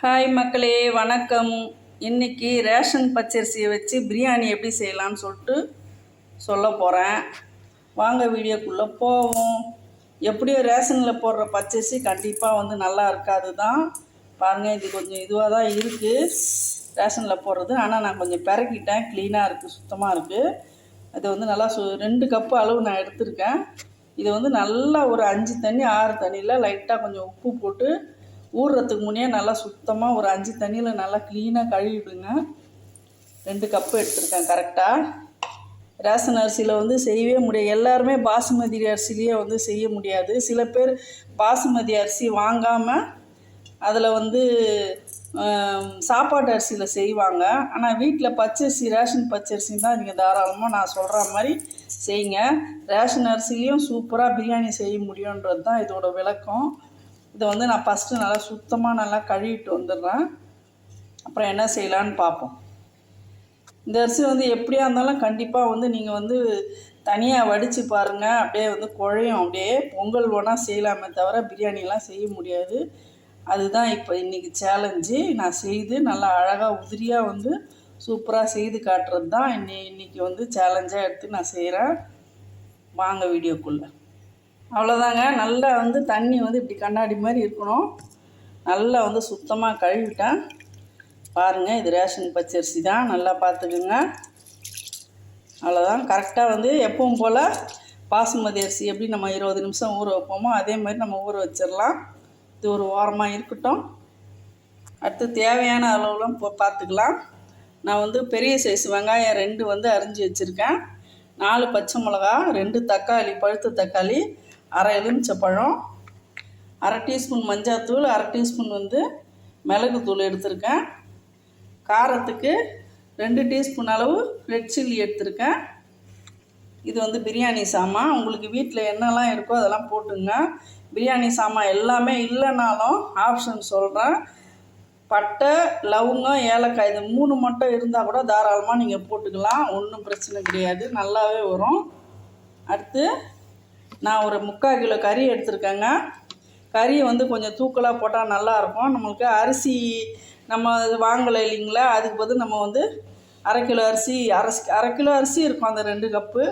Hi மக்களே வணக்கம். இன்னைக்கு ரேஷன் பச்சரிசியை வச்சு பிரியாணி எப்படி செய்யலாம்னு சொல்லிட்டு சொல்ல போகிறேன் வாங்க வீடியோக்குள்ளே போவோம். எப்படியோ ரேஷனில் போடுற பச்சரிசி கண்டிப்பாக வந்து நல்லா இருக்காது தான். பாருங்கள் இது கொஞ்சம் இதுவாக தான் இருக்குது ரேஷனில் போடுறது. ஆனால் நான் கொஞ்சம் பிறக்கிட்டேன் க்ளீனாக இருக்குது சுத்தமாக இருக்குது அது வந்து நல்லா சு ரெண்டு கப்பு அளவு நான் எடுத்திருக்கேன். இதை வந்து நல்லா ஒரு அஞ்சு தண்ணி ஆறு தண்ணியில் லைட்டாக கொஞ்சம் உப்பு போட்டு ஊறுறதுக்கு முன்னே நல்லா சுத்தமாக ஒரு அஞ்சு தண்ணியில் நல்லா க்ளீனாக கழுவிடுங்க. ரெண்டு கப்பு எடுத்துருக்கேன் கரெக்டாக ரேஷன் அரிசியில் வந்து செய்யவே முடியாது. எல்லாருமே பாசுமதி அரிசிலேயே வந்து செய்ய முடியாது. சில பேர் பாசுமதி அரிசி வாங்காமல் அதில் வந்து சாப்பாட்டு அரிசியில் செய்வாங்க. ஆனால் வீட்டில் பச்சரிசி ரேஷன் பச்சரிசி தான் நீங்கள் தாராளமாக நான் சொல்கிற மாதிரி செய்யுங்க. ரேஷன் அரிசிலையும் சூப்பராக பிரியாணி செய்ய முடியுன்றது தான் இதோட விளக்கம். இதை வந்து நான் ஃபஸ்ட்டு நல்லா சுத்தமாக நல்லா கழுவிட்டு வந்துடுறேன். அப்புறம் என்ன செய்யலான்னு பார்ப்போம். இந்த அரிசி வந்து எப்படியா இருந்தாலும் கண்டிப்பாக வந்து நீங்கள் வந்து தனியாக வடித்து பாருங்கள் அப்படியே வந்து குழையும். அப்படியே பொங்கல் வேணால் செய்யலாமே தவிர பிரியாணிலாம் செய்ய முடியாது. அதுதான் இப்போ இன்றைக்கி சேலஞ்சு நான் செய்து நல்லா அழகாக உதிரியாக வந்து சூப்பராக செய்து காட்டுறது தான் இன்னி இன்றைக்கி வந்து சேலஞ்சாக எடுத்து நான் செய்கிறேன் வாங்க வீடியோக்குள்ளே. அவ்வளோதாங்க நல்லா வந்து தண்ணி வந்து இப்படி கண்ணாடி மாதிரி இருக்கணும். நல்லா வந்து சுத்தமாக கழுவிட்டேன். பாருங்கள் இது ரேஷன் பச்சரிசி தான். நல்லா பார்த்துக்குங்க. அவ்வளோதான் கரெக்டாக வந்து எப்பவும் போல் பாசுமதி அரிசி எப்படி நம்ம இருபது நிமிஷம் ஊற வைப்போமோ அதே மாதிரி நம்ம ஊற வச்சிடலாம். இது ஒரு ஓரமாக இருக்கட்டும். அடுத்து தேவையான அளவுலாம் போ பார்த்துக்கலாம். நான் வந்து பெரிய சைஸ் வெங்காயம் ரெண்டு வந்து அரிஞ்சு வச்சுருக்கேன். நாலு பச்சை மிளகா ரெண்டு தக்காளி பழுத்த தக்காளி அரை எலுமிச்சப்பழம் அரை டீஸ்பூன் மஞ்சாத்தூள் அரை டீஸ்பூன் வந்து மிளகுத்தூள் எடுத்திருக்கேன். காரத்துக்கு ரெண்டு டீஸ்பூன் அளவு ரெட் சில்லி எடுத்திருக்கேன். இது வந்து பிரியாணி சாமான் உங்களுக்கு வீட்டில் என்னெல்லாம் இருக்கோ அதெல்லாம் போட்டுங்க. பிரியாணி சாமான் எல்லாமே இல்லைனாலும் ஆப்ஷன் சொல்கிறேன் பட்டை லவங்கம் ஏலக்காய் இது மூணு மட்டும் இருந்தால் கூட தாராளமாக நீங்கள் போட்டுக்கலாம். ஒன்றும் பிரச்சனை கிடையாது. நல்லாவே வரும். அடுத்து நான் ஒரு முக்கால் கிலோ கறி எடுத்திருக்கேங்க. கறி வந்து கொஞ்சம் தூக்கலாக போட்டால் நல்லாயிருக்கும் நம்மளுக்கு அரிசி நம்ம வாங்கலை இல்லைங்களா? அதுக்கு பதில் நம்ம வந்து அரை கிலோ அரிசி அரை அரை கிலோ அரிசி இருக்கும் அந்த ரெண்டு கப்பு.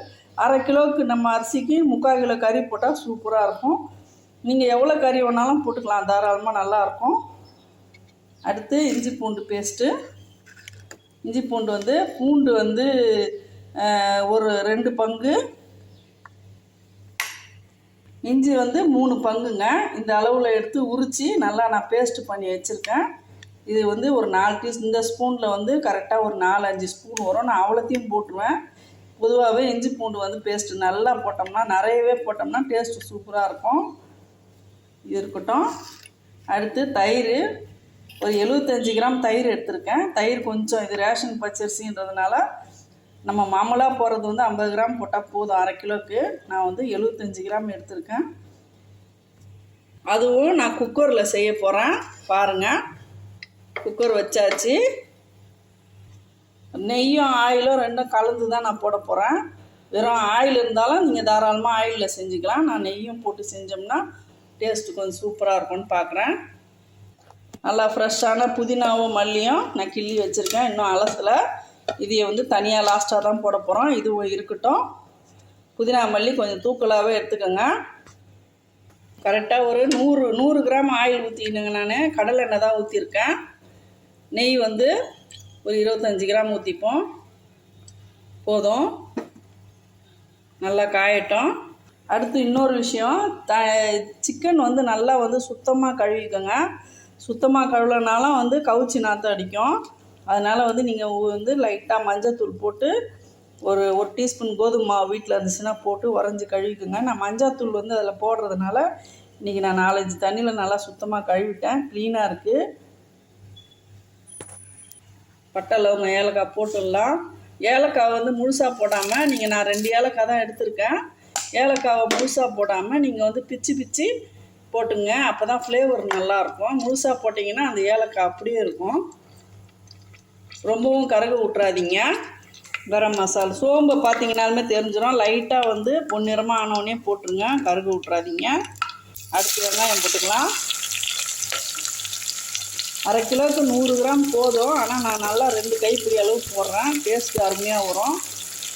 அரை கிலோவுக்கு நம்ம அரிசிக்கு முக்கால் கிலோ கறி போட்டால் சூப்பராக இருக்கும். நீங்கள் எவ்வளோ கறி வேணாலும் போட்டுக்கலாம். தாராளமாக நல்லாயிருக்கும் அடுத்து இஞ்சி பூண்டு பேஸ்ட்டு. இஞ்சி பூண்டு வந்து பூண்டு வந்து ஒரு ரெண்டு பங்கு. இஞ்சி வந்து மூணு பங்குங்க. இந்த அளவில் எடுத்து உரித்து நல்லா நான் பேஸ்ட் பண்ணி வச்சுருக்கேன். இது வந்து ஒரு நாலு டீஸ் இந்த ஸ்பூனில் வந்து கரெக்டாக ஒரு நாலு அஞ்சு ஸ்பூன் வரும். நான் அவ்வளோத்தையும் போட்டுருவேன். பொதுவாகவே இஞ்சி பூண்டு வந்து பேஸ்ட்டு நல்லா போட்டோம்னா நிறையவே போட்டோம்னா டேஸ்ட்டு சூப்பராக இருக்கும். இது இருக்கட்டும். அடுத்து தயிர். ஒரு எழுபத்தஞ்சி கிராம் தயிர் எடுத்திருக்கேன். தயிர் கொஞ்சம் இது ரேஷன் பச்சரிசின்றதுனால நம்ம மாமூலாக போடுறது வந்து ஐம்பது கிராம் போட்டால் போதும் அரை கிலோக்கு. நான் வந்து எழுபத்தஞ்சி கிராம் எடுத்திருக்கேன். அதுவும் நான் குக்கரில் செய்ய போகிறேன் பாருங்கள் குக்கர் வச்சாச்சு. நெய்யும் ஆயிலும் ரெண்டும் கலந்து தான் நான் போட போகிறேன் வெறும் ஆயில் இருந்தாலும் நீங்கள் தாராளமாக ஆயிலில் செஞ்சுக்கலாம். நான் நெய்யும் போட்டு செஞ்சோம்னா டேஸ்ட்டு கொஞ்சம் சூப்பராக இருக்கும்னு பார்க்குறேன் நல்லா ஃப்ரெஷ்ஷான புதினாவும் மல்லியும் நான் கிள்ளி வச்சுருக்கேன். இன்னும் அலசலை. இதையை வந்து தனியாக லாஸ்ட்டாக தான் போட போகிறோம் இதுவும் இருக்கட்டும். புதினா மல்லி கொஞ்சம் தூக்கலாகவே எடுத்துக்கோங்க. கரெக்டாக ஒரு நூறு நூறு கிராம் ஆயில் ஊற்றினுங்க நான். கடலை எண்ணெய் தான் ஊற்றிருக்கேன் நெய் வந்து ஒரு இருபத்தஞ்சி கிராம் ஊற்றிப்போம் போதும். நல்லா காயட்டும். அடுத்து இன்னொரு விஷயம். த சிக்கன் வந்து நல்லா வந்து சுத்தமாக கழுவிக்கோங்க. சுத்தமாக கழுவலனாலும் வந்து கவுச்சி நாற்றம் அடிக்கும். அதனால் வந்து நீங்கள் வந்து லைட்டாக மஞ்சத்தூள் போட்டு ஒரு ஒரு டீஸ்பூன் கோதுமை மாவு வீட்டில் இருந்துச்சுன்னா போட்டு உறைஞ்சி கழுவிக்குங்க. நான் மஞ்சாத்தூள் வந்து அதில் போடுறதுனால இன்றைக்கி நான் நாலஞ்சு தண்ணியில் நல்லா சுத்தமாக கழுவிட்டேன். க்ளீனாக இருக்குது பட்டை லவங்க ஏலக்காய் போட்டுடலாம். ஏலக்காய் வந்து முழுசாக போடாமல் நீங்கள் நான் ரெண்டு ஏலக்காய் தான் எடுத்திருக்கேன். ஏலக்காவை முழுசாக போடாமல் நீங்கள் வந்து பிச்சு பிச்சு போட்டுங்க. அப்போ தான் ஃப்ளேவர் நல்லாயிருக்கும் முழுசாக போட்டிங்கன்னா அந்த ஏலக்காய் அப்படியே இருக்கும். ரொம்பவும் கரகு விட்றாதீங்க கரம் மசாலா. சோம்பை பார்த்தீங்கனாலுமே தெரிஞ்சிடும் லைட்டாக வந்து பொன்னிறமாக ஆனவுடனே போட்டுருங்க. கருகு விட்றாதீங்க அடுத்து வெங்காயம் போட்டுக்கலாம். அரை கிலோவுக்கு நூறு கிராம் போதும். ஆனால் நான் நல்லா ரெண்டு கைப்பிடி அளவு போடுறேன். டேஸ்ட்டு அருமையாக வரும்.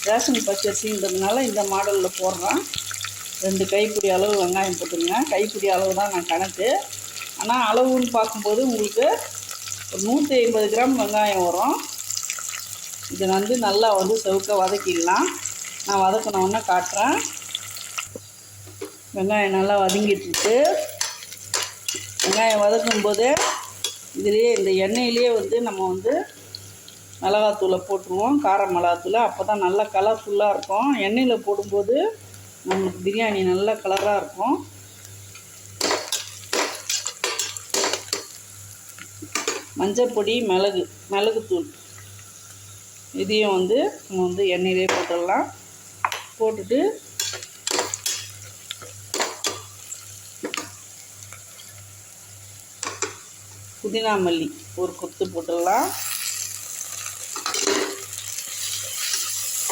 ரேஷன் பச்சரிசின்றதுனால இந்த மாடலில் போடுறேன். ரெண்டு கைப்பிடி அளவு வெங்காயம் போட்டுருங்க. கைப்பிடி அளவு தான் நான் கணக்கு. ஆனால் அளவுன்னு பார்க்கும்போது உங்களுக்கு ஒரு நூற்றி ஐம்பது கிராம் வெங்காயம் வரும். இது வந்து நல்லா வந்து செவுக்க வதக்கிடலாம். நான் வதக்கினோன்னே காட்டுறேன். வெங்காயம் நல்லா வதங்கிட்டுருக்கு வெங்காயம் வதக்கும்போது இதுலேயே இந்த எண்ணெயிலேயே வந்து நம்ம வந்து மிளகாத்தூளை போட்டுருவோம். கார மிளகாத்தூளை. அப்போ தான் நல்லா கலர்ஃபுல்லாக இருக்கும். எண்ணெயில் போடும்போது நம்மளுக்கு பிரியாணி நல்ல கலராக இருக்கும். மஞ்சப்பொடி மிளகு மிளகுத்தூள் இதையும் வந்து நம்ம வந்து எண்ணெயிலே போட்டுடலாம். போட்டுட்டு புதினா மல்லி ஒரு கொத்து போட்டுடலாம்.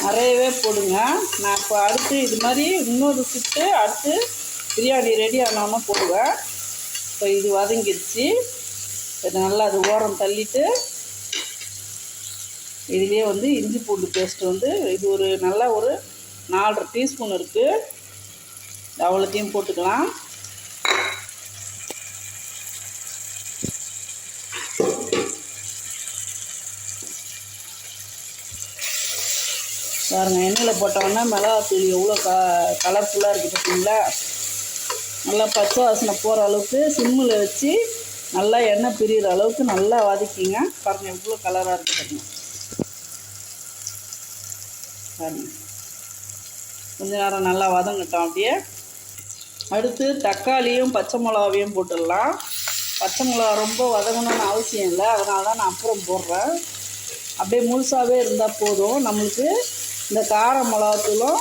நிறையவே போடுங்க. நான் இப்போ அடுத்து இது மாதிரி இன்னொரு சுட்டு அடுத்து பிரியாணி ரெடி ஆனாமல் போடுவேன். இப்போ இது வதங்கிடுச்சு இது நல்லா அது ஓரம் தள்ளிட்டு இதுலேயே வந்து இஞ்சி பூண்டு பேஸ்ட்டு வந்து இது ஒரு நல்ல ஒரு நாலரை டீஸ்பூன் இருக்குது அவ்வளோத்தையும் போட்டுக்கலாம். பாருங்கள் எண்ணெயில் போட்டோன்னா மிளகாத்தூள் எவ்வளோ க கலர்ஃபுல்லாக இருக்குது பார்த்தீங்களா நல்லா பச்சை வாசனை போகிற அளவுக்கு சிம்மில் வச்சு நல்லா எண்ணெய் பிரிகிற அளவுக்கு நல்லா வதக்கிங்க. பாருங்கள் எவ்வளோ கலராக இருக்குது பாருங்கள் கொஞ்ச நேரம் நல்லா வதங்கட்டும் அப்படியே. அடுத்து தக்காளியும் பச்சை மிளகாவையும் போட்டுடலாம். பச்சை மிளகா ரொம்ப வதங்கணும்னு அவசியம் இல்லை. அதனால தான் நான் அப்புறம் போடுறேன். அப்படியே முழுசாகவே இருந்தால் போதும். நம்மளுக்கு இந்த கார மிளகாத்தூளும்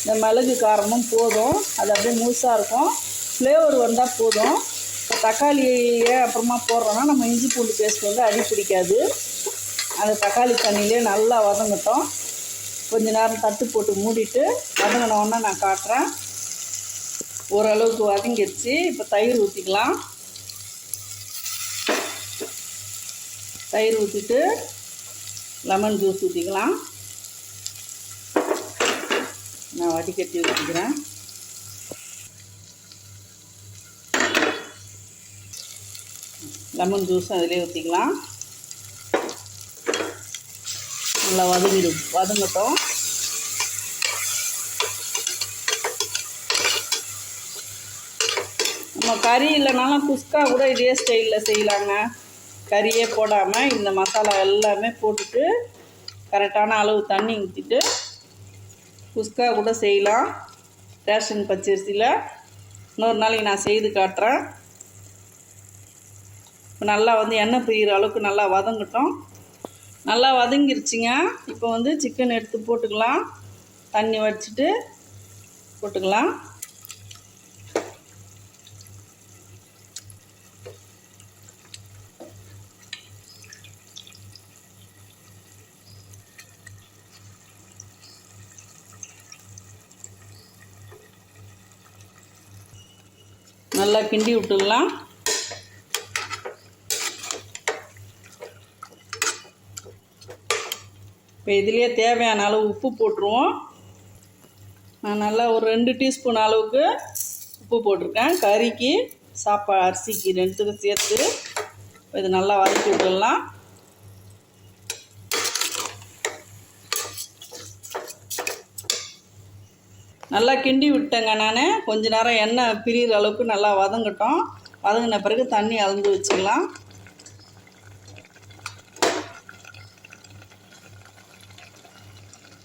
இந்த மிளகு காரமும் போதும். அது அப்படியே முழுசாக இருக்கும். ஃப்ளேவர் வந்தால் போதும். இப்போ தக்காளியை அப்புறமா போடுறோன்னா நம்ம இஞ்சி பூண்டு பேஸ்ட் வந்து அடி பிடிக்காது. அந்த தக்காளி தண்ணியிலே நல்லா வதங்கட்டும். கொஞ்ச நேரம் தட்டு போட்டு மூடிட்டு வதங்கினோன்னா நான் காட்டுறேன். ஓரளவுக்கு வதங்கிடுச்சு. இப்போ தயிர் ஊற்றிக்கலாம் தயிர் ஊற்றிட்டு லெமன் ஜூஸ் ஊற்றிக்கலாம் நான் வடிகட்டி ஊற்றிக்கிறேன் லெமன் ஜூஸும் அதிலே ஊற்றிக்கலாம் நல்லா வதங்கிடும் வதங்கட்டும். நம்ம கறி இல்லைனாலும் குஸ்கா கூட இதே ஸ்டைலில் செய்யலாங்க. கறியே போடாமல் இந்த மசாலா எல்லாமே போட்டுட்டு கரெக்டான அளவு தண்ணி ஊற்றிட்டு குஸ்கா கூட செய்யலாம். ரேஷன் பச்சரிசியில். இன்னொரு நாளைக்கு நான் செய்து காட்டுறேன். இப்போ நல்லா வந்து எண்ணெய் பிரிகிற அளவுக்கு நல்லா வதங்கட்டும். நல்லா வதங்கிருச்சுங்க. இப்போ வந்து சிக்கன் எடுத்து போட்டுக்கலாம். தண்ணி வடிச்சிட்டு போட்டுக்கலாம். நல்லா கிண்டி விட்டுக்கலாம் இப்போ இதுலேயே தேவையான அளவு உப்பு போட்டுருவோம். நான் நல்லா ஒரு ரெண்டு டீஸ்பூன் அளவுக்கு உப்பு போட்டிருக்கேன். கறிக்கு சாப்பா அரிசிக்கு ரெண்டுத்துக்கும் சேர்த்து இப்போ இது நல்லா வதக்கி விட்டுடலாம். நல்லா கிண்டி விட்டேங்க நான். கொஞ்ச நேரம் எண்ணெய் பிரிகிற அளவுக்கு நல்லா வதங்கட்டும். வதங்கின பிறகு தண்ணி அளந்து வச்சுக்கலாம்.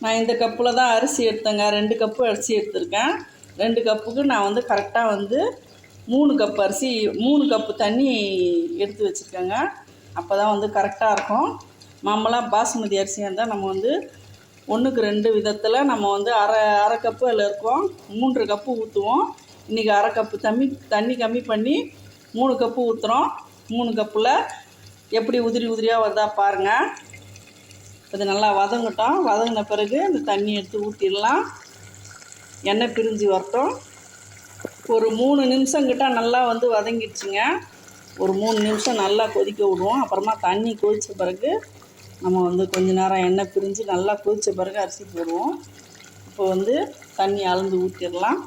நான் இந்த கப்பில் தான் அரிசி எடுத்தேங்க. ரெண்டு கப்பு அரிசி எடுத்திருக்கேன். ரெண்டு கப்புக்கு நான் வந்து கரெக்டாக வந்து மூணு கப் அரிசி மூணு கப்பு தண்ணி எடுத்து வச்சுருக்கேங்க. அப்போ தான் வந்து கரெக்டாக இருக்கும். மாமலாம் பாசுமதி அரிசியாக இருந்தால் நம்ம வந்து ஒன்றுக்கு ரெண்டு விதத்தில் நம்ம வந்து அரை அரை கப்பு அதில் இருக்கோம். மூன்று கப்பு ஊற்றுவோம் இன்றைக்கி அரை கப்பு தண்ணி தண்ணி கம்மி பண்ணி மூணு கப்பு ஊற்றுறோம் மூணு கப்பில் எப்படி உதிரி உதிரியாக வருதா பாருங்கள் இது நல்லா வதங்கட்டும். வதங்கின பிறகு இந்த தண்ணி எடுத்து ஊற்றிடலாம் எண்ணெய் பிரிஞ்சு வரட்டும். ஒரு மூணு நிமிஷம் நல்லா வந்து வதங்கிடுச்சுங்க. ஒரு மூணு நிமிஷம் நல்லா கொதிக்க விடுவோம். அப்புறமா தண்ணி கொதித்த பிறகு நம்ம வந்து கொஞ்ச நேரம் எண்ணெய் பிரிஞ்சு நல்லா கொதித்த பிறகு அரிசி போடுவோம். இப்போ வந்து தண்ணி அளந்து ஊற்றிடலாம்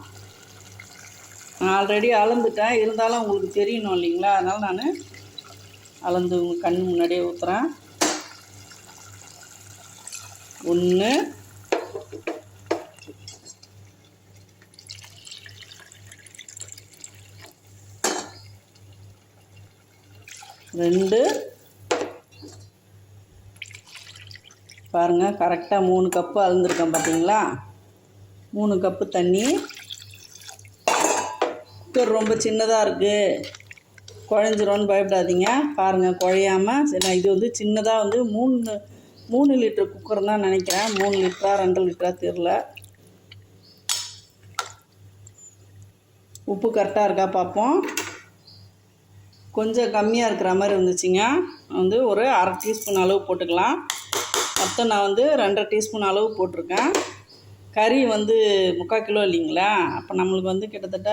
நான் ஆல்ரெடி அளந்துட்டேன். இருந்தாலும் உங்களுக்கு தெரியணும் இல்லைங்களா? அதனால் நான் அளந்து உங்கள் கண் முன்னாடியே ஊற்றுறேன் ஒன்று ரெண்டு. பாருங்கள் கரெக்டாக மூணு கப்பு அழுந்திருக்கேன் பார்த்தீங்களா மூணு கப்பு தண்ணி. குக்கர் ரொம்ப சின்னதாக இருக்குது குழஞ்சிரும்னு பயப்படாதீங்க. பாருங்கள் குழையாமல் சரி நான் இது வந்து சின்னதாக வந்து மூணு மூணு லிட்டர் குக்கர் தான் நினைக்கிறேன். மூணு லிட்டரா ரெண்டு லிட்டரா தெரில உப்பு கரெக்டாக இருக்கா பார்ப்போம். கொஞ்சம் கம்மியாக இருக்கிற மாதிரி இருந்துச்சுங்க. வந்து ஒரு அரை டீஸ்பூன் அளவு போட்டுக்கலாம். மொத்தம் நான் வந்து ரெண்டரை டீஸ்பூன் அளவு போட்டிருக்கேன். கறி வந்து முக்கால் கிலோ இல்லைங்களா? அப்போ நம்மளுக்கு வந்து கிட்டத்தட்ட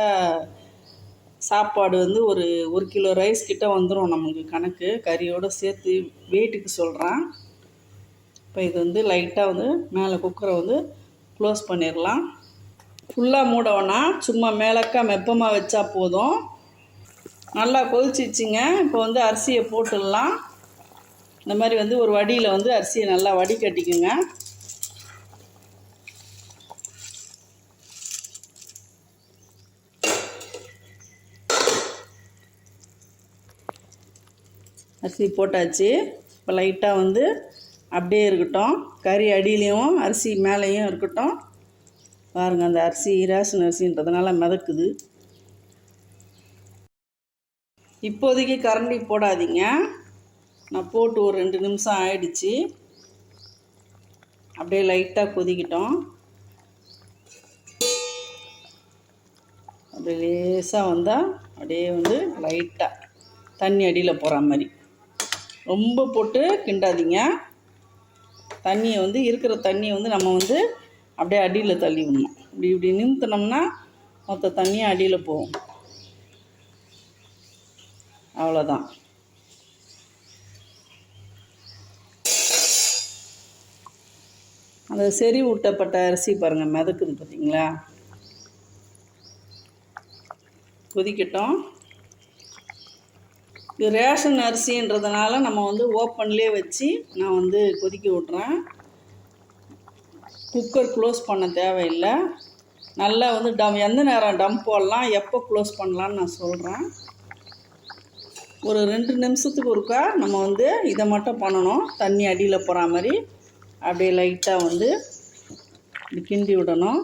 சாப்பாடு வந்து ஒரு ஒரு கிலோ ரைஸ் கிட்ட வந்துடும் நம்மளுக்கு கணக்கு. கறியோடு சேர்த்து வெயிட்டுக்கு சொல்கிறேன் இப்போ இது வந்து லைட்டாக வந்து மேலே குக்கரை வந்து க்ளோஸ் பண்ணிடலாம் ஃபுல்லாக மூட சும்மா மேலக்கா மெப்பமாக வச்சா போதும். நல்லா கொதிச்சிச்சுங்க இப்போ வந்து அரிசியை போட்டுடலாம். இந்த மாதிரி வந்து ஒரு வடியில் வந்து அரிசியை நல்லா வடிகட்டிக்குங்க. அரிசி போட்டாச்சு. இப்போ லைட்டாக வந்து அப்படியே இருக்கட்டும். கறி அடியிலையும் அரிசி மேலேயும் இருக்கட்டும். பாருங்கள் அந்த அரிசி ரேஷன் அரிசின்றதுனால மிதக்குது. இப்போதைக்கு கரண்டி போடாதீங்க. நான் போட்டு ஒரு ரெண்டு நிமிஷம் ஆயிடுச்சு. அப்படியே லைட்டாக கொதிக்கிட்டோம். அப்படியே லேசாக வந்தால் அப்படியே வந்து லைட்டாக தண்ணி அடியில் போகிற மாதிரி. ரொம்ப போட்டு கிண்டாதீங்க. தண்ணியை வந்து இருக்கிற தண்ணியை வந்து நம்ம வந்து அப்படியே அடியில் தள்ளி விடணும். இப்படி இப்படி நிமித்தினோம்னா மொத்த தண்ணியும் அடியில் போகும். அவ்வளோதான் அந்த செறி ஊட்டப்பட்ட அரிசி பாருங்கள் மிதக்குது பார்த்தீங்களா கொதிக்கட்டும். இது ரேஷன் அரிசின்றதுனால நம்ம வந்து ஓப்பன்லேயே வச்சு நான் வந்து கொதிக்க விட்றேன். குக்கர் க்ளோஸ் பண்ண தேவையில்லை. நல்லா வந்து டம் எந்த நேரம் டம் போடலாம் எப்போ க்ளோஸ் பண்ணலான்னு நான் சொல்கிறேன் ஒரு ரெண்டு நிமிஷத்துக்கு ஒருக்கா நம்ம வந்து இதை மட்டும் பண்ணணும். தண்ணி அடியில் போகிற மாதிரி. அப்படியே லைட்டாக வந்து கிண்டி விடணும்.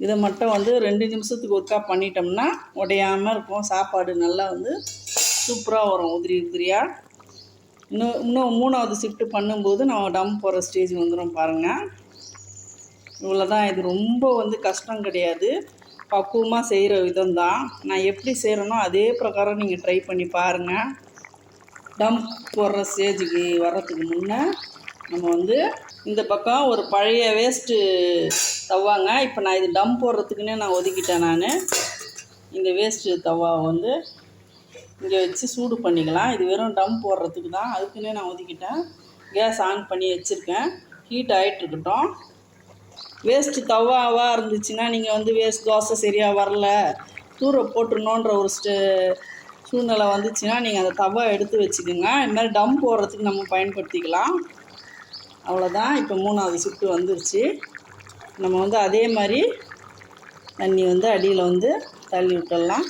இதை மட்டும் வந்து ரெண்டு நிமிஷத்துக்கு ஒருக்கா பண்ணிட்டோம்னா உடையாமல் இருக்கும். சாப்பாடு நல்லா வந்து சூப்பராக வரும். உதிரி உதிரியாக இன்னும் இன்னும் மூணாவது ஷிஃப்ட்டு பண்ணும்போது நம்ம டம் போகிற ஸ்டேஜ் வந்துடும் பாருங்கள் இவ்வளோ தான் இது ரொம்ப வந்து கஷ்டம் கிடையாது. பக்குவமாக செய்கிற விதம் தான் நான் எப்படி செய்கிறேனோ அதே பிரகாரம் நீங்கள் ட்ரை பண்ணி பாருங்கள் டம் போடுற ஸ்டேஜுக்கு வர்றதுக்கு முன்னே நம்ம வந்து இந்த பக்கம் ஒரு பழைய வேஸ்ட்டு தவாங்க இப்போ நான் இது டம் போடுறதுக்குன்னே நான் ஒதுக்கிட்டேன் நான். இந்த வேஸ்ட்டு தவா வந்து இங்கே வச்சு சூடு பண்ணிக்கலாம். இது வெறும் டம் போடுறதுக்கு தான். அதுக்குன்னே நான் ஒதுக்கிட்டேன். கேஸ் ஆன் பண்ணி வச்சுருக்கேன். ஹீட் ஆகிட்டுருக்கட்டும் வேஸ்ட்டு தவாவாக இருந்துச்சுன்னா நீங்கள் வந்து வேஸ்ட் தோசை சரியாக வரல தூர போட்டுருணுன்ற ஒரு ஸ்டே சூழ்நிலை வந்துச்சுன்னா நீங்கள் அந்த தவா எடுத்து வச்சுக்கோங்க. இது மாதிரி டம் போடுறதுக்கு நம்ம பயன்படுத்திக்கலாம். அவ்வளோதான். இப்போ மூணாவது சுட்டு வந்துருச்சு. நம்ம வந்து அதே மாதிரி தண்ணி வந்து அடியில் வந்து தள்ளி விட்டுடலாம்.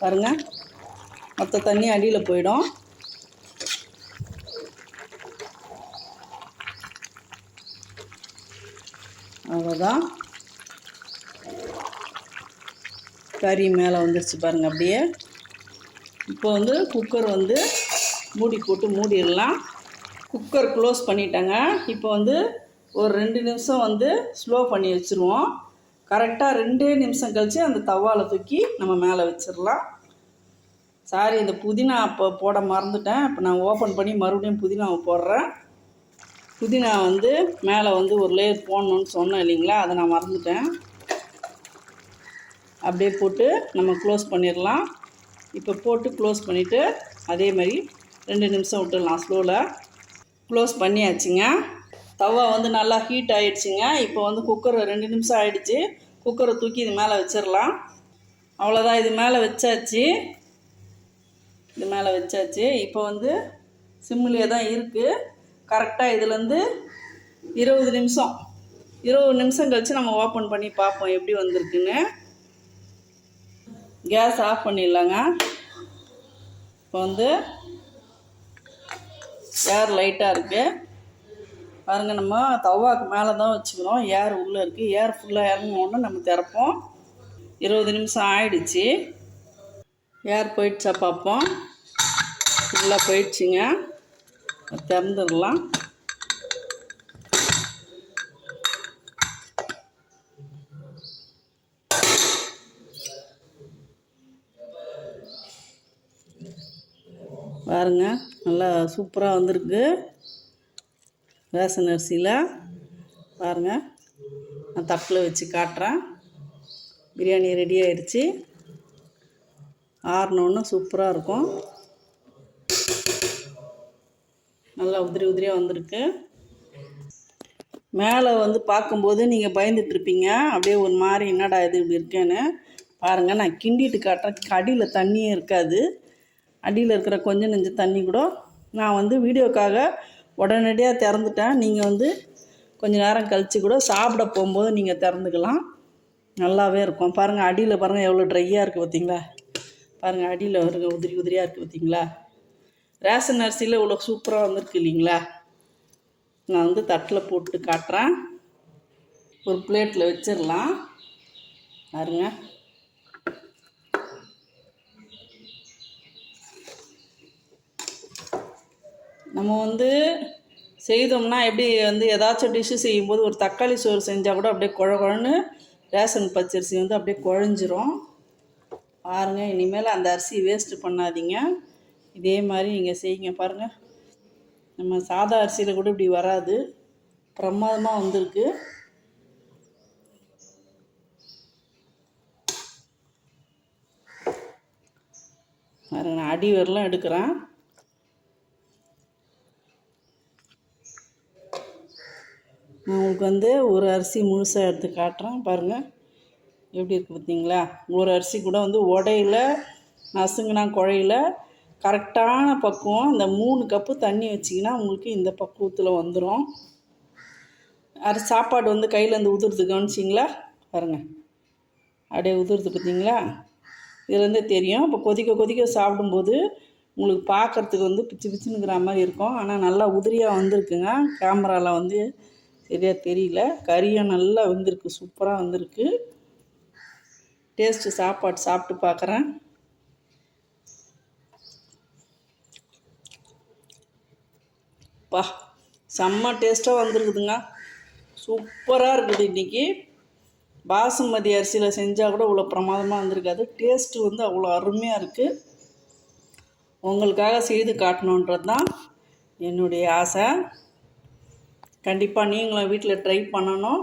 பாருங்கள் மற்ற தண்ணி அடியில் போயிடும். அவ்வளோதான். கறி மேலே வந்துருச்சு பாருங்கள் அப்படியே. இப்போ வந்து குக்கர் வந்து மூடி போட்டு மூடிடலாம். குக்கர் க்ளோஸ் பண்ணிட்டேங்க. இப்போ வந்து ஒரு ரெண்டு நிமிஷம் வந்து ஸ்லோ பண்ணி வச்சுருவோம். கரெக்டாக ரெண்டே நிமிஷம் கழித்து அந்த தவாவில் தூக்கி நம்ம மேலே வச்சிடலாம் சாரி இந்த புதினா அப்போ போட மறந்துட்டேன். இப்போ நான் ஓப்பன் பண்ணி மறுபடியும் புதினாவை போடுறேன். புதினா வந்து மேலே வந்து ஒரு லேயர் போடணுன்னு சொன்னேன் இல்லைங்களா? அதை நான் மறந்துட்டேன். அப்படியே போட்டு நம்ம க்ளோஸ் பண்ணிடலாம் இப்போ போட்டு க்ளோஸ் பண்ணிவிட்டு அதே மாதிரி ரெண்டு நிமிஷம் விட்டுடலாம் ஸ்லோவில் க்ளோஸ் பண்ணியாச்சுங்க. தவா வந்து நல்லா ஹீட் ஆகிடுச்சிங்க இப்போ வந்து குக்கர் ரெண்டு நிமிஷம் ஆகிடுச்சு குக்கரை தூக்கி இது மேலே வச்சிடலாம் அவ்வளோதான் இது மேலே வச்சாச்சு. இது மேலே வச்சாச்சு. இப்போ வந்து சிம்மிலே தான் இருக்குது கரெக்டாக இதுலேருந்து இருபது நிமிஷம். இருபது நிமிஷம் கழித்து நம்ம ஓப்பன் பண்ணி பார்ப்போம் எப்படி வந்திருக்குன்னு. கேஸ் ஆஃப் பண்ணிடலாங்க. இப்போ வந்து ஏர் லைட்டாக இருக்குது பாருங்கள் நம்ம தவாக்கு மேலே தான் வச்சுக்கிறோம். ஏர் உள்ளே இருக்குது ஏர் ஃபுல்லாக இறங்கினோன்னு நம்ம திறப்போம். இருபது நிமிஷம் ஆயிடுச்சு. ஏர் போயிடுச்சா பார்ப்போம். ஃபுல்லாக போயிடுச்சுங்க. திறந்துடலாம். பாருங்க. நல்லா சூப்பராக வந்திருக்கு. ரேஷன் அரிசியில். பாருங்கள் நான் தட்டில் வச்சு காட்டுறேன். பிரியாணி ரெடி ஆயிடுச்சு. ஆறினோன்னு சூப்பராக இருக்கும். நல்லா உதிரி உதிரியாக வந்திருக்கு. மேலே வந்து பார்க்கும்போது நீங்கள் பயந்துட்டுருப்பீங்க அப்படியே ஒரு மாதிரி என்னடா இது இப்படி இருக்கேன்னு. பாருங்கள் நான் கிண்டிட்டு காட்டுறேன். கடியில் தண்ணியே இருக்காது. அடியில் இருக்கிற கொஞ்சம் நெஞ்ச தண்ணி கூட நான் வந்து வீடியோக்காக உடனடியாக திறந்துட்டேன். நீங்கள் வந்து கொஞ்சம் நேரம் கழித்து கூட சாப்பிட போகும்போது நீங்கள் திறந்துக்கலாம். நல்லாவே இருக்கும். பாருங்கள் அடியில் பாருங்கள் எவ்வளோ ட்ரையாக இருக்குது பார்த்தீங்களா பாருங்கள் அடியில் வருங்க உதிரி உதிரியாக இருக்குது பார்த்தீங்களா ரேஷன் அரிசியில் இவ்வளோ சூப்பராக வந்திருக்கு இல்லைங்களா? நான் வந்து தட்டில் போட்டு காட்டுறேன். ஒரு பிளேட்டில் வச்சிடலாம். பாருங்கள் நம்ம வந்து செய்தோம்னா எப்படி வந்து ஏதாச்சும் டிஷ்ஷு செய்யும்போது ஒரு தக்காளி சோறு செஞ்சால் கூட அப்படியே குழ குழன்னு ரேஷன் பச்சரிசி வந்து அப்படியே குழஞ்சிரும். பாருங்கள் இனிமேல் அந்த அரிசி வேஸ்ட்டு பண்ணாதீங்க. இதே மாதிரி நீங்கள் செய்யுங்க பாருங்கள் நம்ம சாதா அரிசியில் கூட இப்படி வராது. பிரமாதமாக வந்திருக்கு. பாருங்க நான் அடி வரலாம் எடுக்கிறேன். நான் உங்களுக்கு வந்து ஒரு அரிசி முழுசாக எடுத்து காட்டுறேன். பாருங்கள் எப்படி இருக்குது பார்த்தீங்களா? ஒரு அரிசி கூட வந்து உடையில நசுங்கினா குழையில கரெக்டான பக்குவம். இந்த மூணு கப்பு தண்ணி வச்சிங்கன்னா உங்களுக்கு இந்த பக்குவத்தில் வந்துடும் அரிசி சாப்பாடு வந்து கையில் இருந்து உதிர்ந்து கவனிச்சிங்களா? பாருங்கள் அப்படியே உதிர்ந்து பார்த்தீங்களா? இதுலேருந்தே தெரியும். இப்போ கொதிக்க கொதிக்க சாப்பிடும்போது உங்களுக்கு பார்க்குறதுக்கு வந்து பிச்சு பிச்சுனுங்கிற மாதிரி இருக்கும். ஆனால் நல்லா உதிரியாக வந்திருக்குங்க. கேமராவில் வந்து சரியாக தெரியல. கறியும் நல்லா வந்திருக்கு. சூப்பராக வந்திருக்கு. டேஸ்ட்டு சாப்பாடு சாப்பிட்டு பார்க்குறேன் பா செம்ம டேஸ்ட்டாக வந்திருக்குதுங்க. சூப்பராக இருக்குது இன்றைக்கி பாசுமதி அரிசியில் செஞ்சால் கூட இவ்வளோ பிரமாதமாக வந்திருக்காது. டேஸ்ட்டு வந்து அவ்வளோ அருமையாக இருக்குது உங்களுக்காக செய்து காட்டணுன்றது தான் என்னுடைய ஆசை. கண்டிப்பாக நீங்களும் வீட்டில் ட்ரை பண்ணணும்.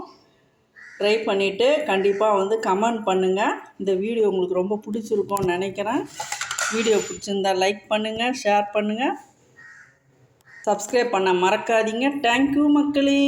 ட்ரை பண்ணிவிட்டு கண்டிப்பாக வந்து கமெண்ட் பண்ணுங்கள் இந்த வீடியோ உங்களுக்கு ரொம்ப பிடிச்சிருக்கும்னு நினைக்கிறேன். வீடியோ பிடிச்சிருந்தா லைக் பண்ணுங்கள் ஷேர் பண்ணுங்கள் சப்ஸ்கிரைப் பண்ண மறக்காதீங்க. தேங்க்யூ மக்களே.